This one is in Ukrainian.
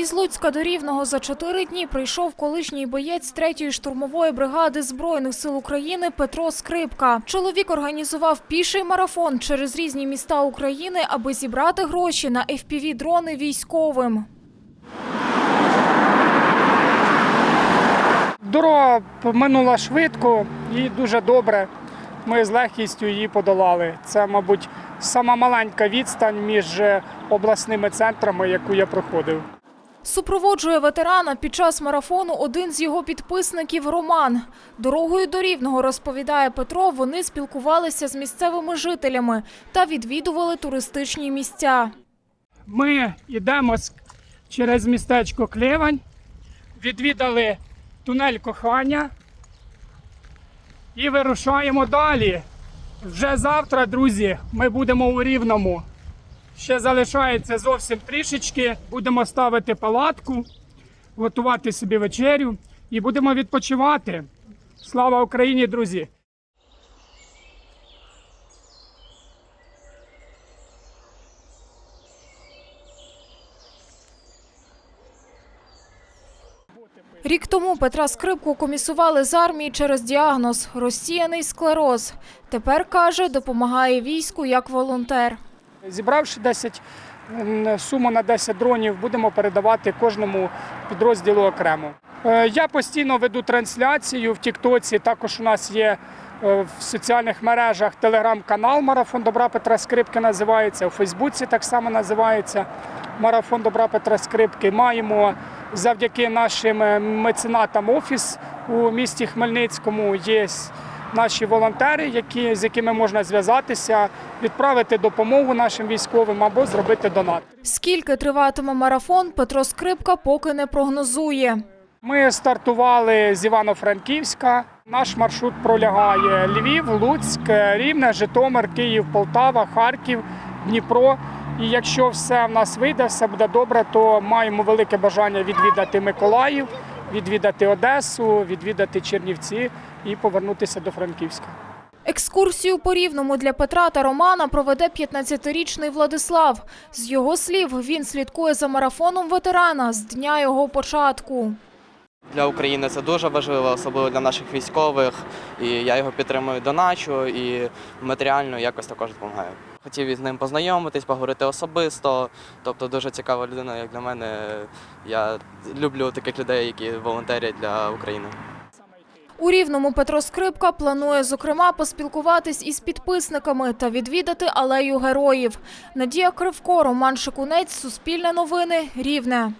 Із Луцька до Рівного за чотири дні прийшов колишній боєць 3-ї штурмової бригади Збройних сил України Петро Скрипка. Чоловік організував піший марафон через різні міста України, аби зібрати гроші на FPV-дрони військовим. Дорога минула швидко і дуже добре. Ми з легкістю її подолали. Це, мабуть, сама маленька відстань між е, обласними центрами, яку я проходив. Супроводжує ветерана під час марафону один з його підписників Роман. Дорогою до Рівного, розповідає Петро, вони спілкувалися з місцевими жителями та відвідували туристичні місця. Ми йдемо через містечко Клевань, відвідали тунель кохання і вирушаємо далі. Вже завтра, друзі, ми будемо у Рівному. Ще залишається зовсім трішечки. Будемо ставити палатку, готувати собі вечерю і будемо відпочивати. Слава Україні, друзі! Рік тому Петра Скрипку комісували з армії через діагноз – розсіяний склероз. Тепер, каже, допомагає війську як волонтер. Зібравши 10 суму на 10 дронів, будемо передавати кожному підрозділу окремо. Е, Я постійно веду трансляцію в Тіктоці. Також у нас є е, в соціальних мережах телеграм-канал Марафон Добра Петра Скрипки називається. У Фейсбуці так само називається Марафон Добра Петра Скрипки. Маємо завдяки нашим е, меценатам офіс у місті Хмельницькому. Є наші волонтери, які, з якими можна зв'язатися, відправити допомогу нашим військовим або зробити донат. Скільки триватиме марафон, Петро Скрипка поки не прогнозує. Ми стартували з Івано-Франківська. Наш маршрут пролягає Львів, Луцьк, Рівне, Житомир, Київ, Полтава, Харків, Дніпро. І якщо все в нас вийде, все буде добре, то маємо велике бажання відвідати Миколаїв, відвідати Одесу, відвідати Чернівці і повернутися до Франківська. Екскурсію по Рівному для Петра та Романа проведе 15-річний Владислав. З його слів, він слідкує за марафоном ветерана з дня його початку. Для України це дуже важливо, особливо для наших військових. І я його підтримую доначу і матеріально якось також допомагаю. Хотів із ним познайомитись, поговорити особисто. Тобто дуже цікава людина, як для мене. Я люблю таких людей, які волонтерять для України. У Рівному Петро Скрипка планує, зокрема, поспілкуватись із підписниками та відвідати алею героїв. Надія Кривко, Роман Шикунець, Суспільне новини, Рівне.